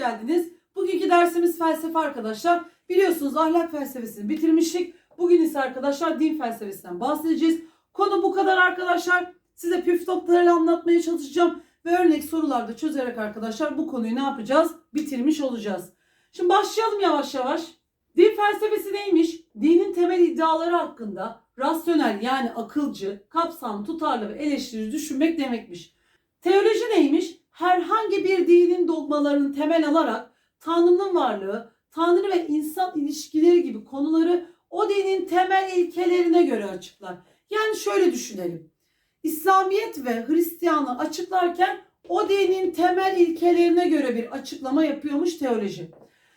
geldiniz. Bugünkü dersimiz felsefe arkadaşlar. Biliyorsunuz ahlak felsefesini bitirmiştik. Bugün ise arkadaşlar din felsefesinden bahsedeceğiz. Konu bu kadar arkadaşlar. Size püf noktalarıyla anlatmaya çalışacağım. Ve örnek sorularda çözerek arkadaşlar bu konuyu ne yapacağız? Bitirmiş olacağız. Şimdi başlayalım yavaş yavaş. Din felsefesi neymiş? Dinin temel iddiaları hakkında rasyonel yani akılcı, kapsamlı, tutarlı ve eleştirici düşünmek demekmiş. Teoloji neymiş? Herhangi bir dinin dogmalarını temel alarak Tanrı'nın varlığı, Tanrı ve insan ilişkileri gibi konuları o dinin temel ilkelerine göre açıklar. Yani şöyle düşünelim. İslamiyet ve Hristiyanlığı açıklarken o dinin temel ilkelerine göre bir açıklama yapıyormuş teoloji.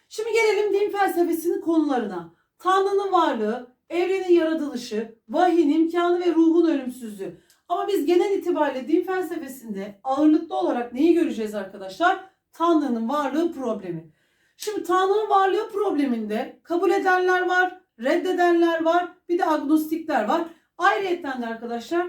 Şimdi gelelim din felsefesinin konularına. Tanrı'nın varlığı, evrenin yaratılışı, vahyin imkanı ve ruhun ölümsüzlüğü. Ama biz genel itibariyle din felsefesinde ağırlıklı olarak neyi göreceğiz arkadaşlar? Tanrı'nın varlığı problemi. Şimdi Tanrı'nın varlığı probleminde kabul edenler var, reddedenler var, bir de agnostikler var. Ayrıca de arkadaşlar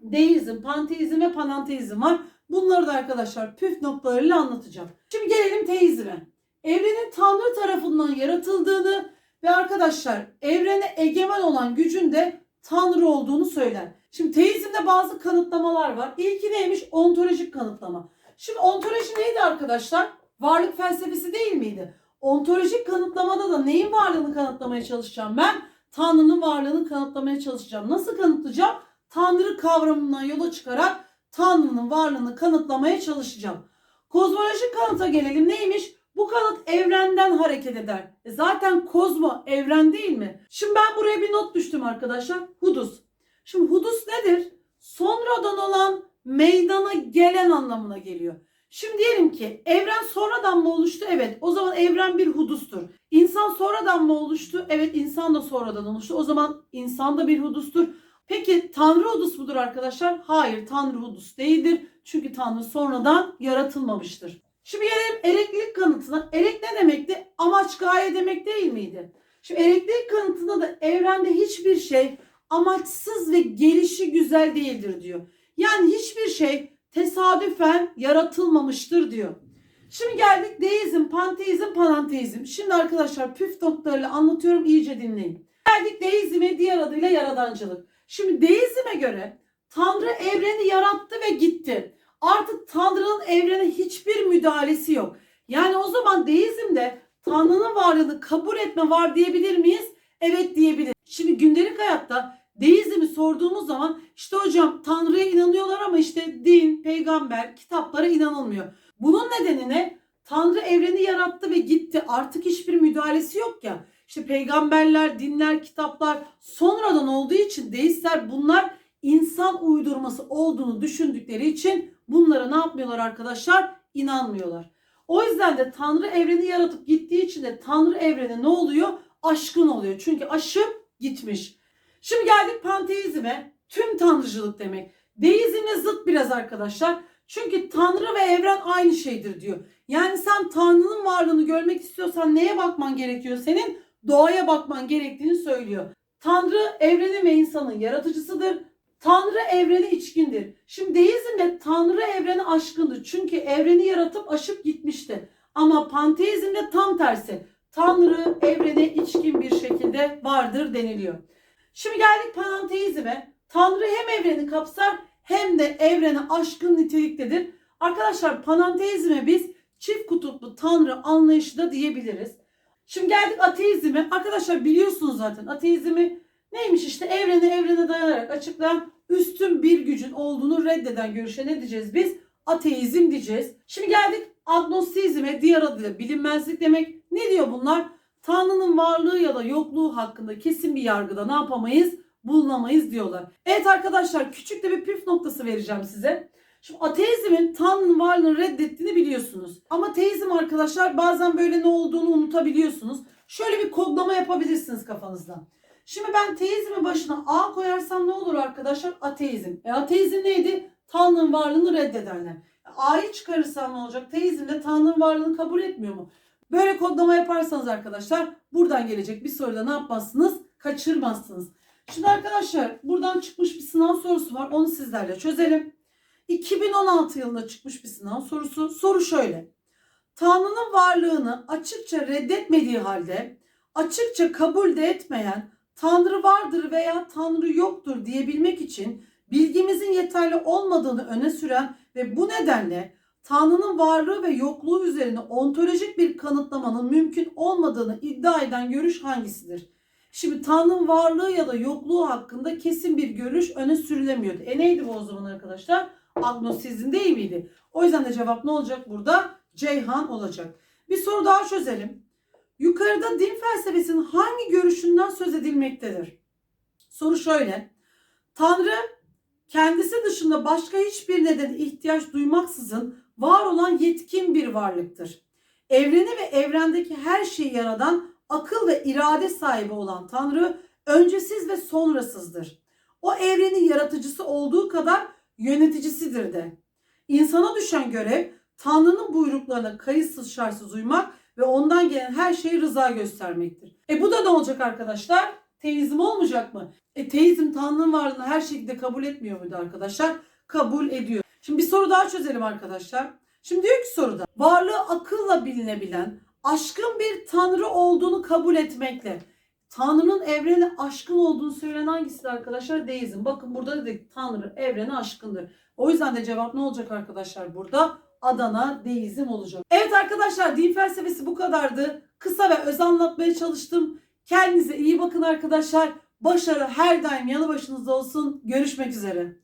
deizm, panteizm ve pananteizm var. Bunları da arkadaşlar püf noktalarıyla anlatacağım. Şimdi gelelim teizme. Evrenin Tanrı tarafından yaratıldığını ve arkadaşlar evrene egemen olan gücün de Tanrı olduğunu söyler. Şimdi teizmde bazı kanıtlamalar var. İlki neymiş? Ontolojik kanıtlama. Şimdi ontoloji neydi arkadaşlar? Varlık felsefesi değil miydi? Ontolojik kanıtlamada da neyin varlığını kanıtlamaya çalışacağım ben? Tanrı'nın varlığını kanıtlamaya çalışacağım. Nasıl kanıtlayacağım? Tanrı kavramından yola çıkarak Tanrı'nın varlığını kanıtlamaya çalışacağım. Kozmolojik kanıta gelelim. Neymiş? Bu kanıt evrenden hareket eder. E zaten kozmo evren değil mi? Şimdi ben buraya bir not düştüm arkadaşlar. Hudus. Şimdi hudus nedir? Sonradan olan meydana gelen anlamına geliyor. Şimdi diyelim ki evren sonradan mı oluştu? Evet. O zaman evren bir hudustur. İnsan sonradan mı oluştu? Evet insan da sonradan oluştu. O zaman insan da bir hudustur. Peki Tanrı hudus mudur arkadaşlar? Hayır Tanrı hudus değildir. Çünkü Tanrı sonradan yaratılmamıştır. Şimdi gelelim eleklik kanıtına. Elek ne demekti? Amaç gaye demek değil miydi? Şimdi elektrik kanıtında da evrende hiçbir şey amaçsız ve gelişi güzel değildir diyor. Yani hiçbir şey tesadüfen yaratılmamıştır diyor. Şimdi geldik deizm, panteizm, pananteizm. Şimdi arkadaşlar püf noktalarıyla anlatıyorum iyice dinleyin. Geldik deizme diğer adıyla yaradancılık. Şimdi deizme göre Tanrı evreni yarattı ve gitti. Artık Tanrı'nın evrene hiçbir müdahalesi yok. Yani o zaman deizmde Tanrı'nın varlığını kabul etme var diyebilir miyiz? Evet diyebiliriz. Şimdi gündelik hayatta deizmi sorduğumuz zaman işte hocam Tanrı'ya inanıyorlar ama işte din, peygamber, kitaplara inanılmıyor. Bunun nedeni ne? Tanrı evreni yarattı ve gitti. Artık hiçbir müdahalesi yok ya. İşte peygamberler, dinler, kitaplar sonradan olduğu için deistler bunlar insan uydurması olduğunu düşündükleri için bunlara ne yapmıyorlar arkadaşlar? İnanmıyorlar. O yüzden de Tanrı evreni yaratıp gittiği için de Tanrı evreni ne oluyor? Aşkın oluyor. Çünkü aşıp gitmiş. Şimdi geldik panteizme. Tüm tanrıcılık demek. Deizmle zıt biraz arkadaşlar. Çünkü Tanrı ve evren aynı şeydir diyor. Yani sen Tanrı'nın varlığını görmek istiyorsan neye bakman gerekiyor senin? Doğaya bakman gerektiğini söylüyor. Tanrı evrenin ve insanın yaratıcısıdır. Tanrı evreni içkindir. Şimdi deizmde Tanrı evreni aşkındır. Çünkü evreni yaratıp aşıp gitmişti. Ama panteizmde tam tersi. Tanrı evrene içkin bir şekilde vardır deniliyor. Şimdi geldik panteizme. Tanrı hem evreni kapsar hem de evrene aşkın niteliktedir. Arkadaşlar panenteizme biz çift kutuplu tanrı anlayışı da diyebiliriz. Şimdi geldik ateizme. Arkadaşlar biliyorsunuz zaten ateizmi neymiş işte evrene evrene dayanarak açıklayan üstün bir gücün olduğunu reddeden görüşe ne diyeceğiz biz? Ateizm diyeceğiz. Şimdi geldik agnostizme diğer adıyla bilinmezlik demek. Ne diyor bunlar? Tanrı'nın varlığı ya da yokluğu hakkında kesin bir yargıda ne yapamayız? Bulunamayız diyorlar. Evet arkadaşlar küçük de bir püf noktası vereceğim size. Şimdi ateizmin Tanrı'nın varlığını reddettiğini biliyorsunuz. Ama teizm arkadaşlar bazen böyle ne olduğunu unutabiliyorsunuz. Şöyle bir kodlama yapabilirsiniz kafanızda. Şimdi ben teizmin başına A koyarsam ne olur arkadaşlar? Ateizm. E ateizm neydi? Tanrı'nın varlığını reddedenler. E, A'yı çıkarırsam ne olacak? Teizm de Tanrı'nın varlığını kabul etmiyor mu? Böyle kodlama yaparsanız arkadaşlar buradan gelecek bir soruda ne yapmazsınız? Kaçırmazsınız. Şimdi arkadaşlar buradan çıkmış bir sınav sorusu var. Onu sizlerle çözelim. 2016 yılında çıkmış bir sınav sorusu. Soru şöyle. Tanrı'nın varlığını açıkça reddetmediği halde açıkça kabul de etmeyen Tanrı vardır veya Tanrı yoktur diyebilmek için bilgimizin yeterli olmadığını öne süren ve bu nedenle Tanrı'nın varlığı ve yokluğu üzerine ontolojik bir kanıtlamanın mümkün olmadığını iddia eden görüş hangisidir? Şimdi Tanrı'nın varlığı ya da yokluğu hakkında kesin bir görüş öne sürülemiyordu. E neydi bu o zaman arkadaşlar? Agnosizm değil miydi? O yüzden de cevap ne olacak burada? Ceyhan olacak. Bir soru daha çözelim. Yukarıda din felsefesinin hangi görüşünden söz edilmektedir? Soru şöyle. Tanrı kendisi dışında başka hiçbir nedene ihtiyaç duymaksızın var olan yetkin bir varlıktır. Evreni ve evrendeki her şeyi yaradan akıl ve irade sahibi olan Tanrı öncesiz ve sonrasızdır. O evrenin yaratıcısı olduğu kadar yöneticisidir de. İnsana düşen görev Tanrı'nın buyruklarına kayıtsız şartsız uymak ve ondan gelen her şeye rıza göstermektir. E bu da ne olacak arkadaşlar? Teizm olmayacak mı? E teizm Tanrı'nın varlığını her şekilde kabul etmiyor muydu arkadaşlar? Kabul ediyor. Şimdi bir soru daha çözelim arkadaşlar. Şimdi diyor ki soruda varlığı akılla bilinebilen aşkın bir Tanrı olduğunu kabul etmekle Tanrı'nın evreni aşkın olduğunu söyleyen hangisidir arkadaşlar? Deizm. Bakın burada dedik Tanrı evreni aşkındır. O yüzden de cevap ne olacak arkadaşlar burada? Adana deizm olacak. Evet arkadaşlar din felsefesi bu kadardı. Kısa ve öz anlatmaya çalıştım. Kendinize iyi bakın arkadaşlar. Başarı her daim yanı başınızda olsun. Görüşmek üzere.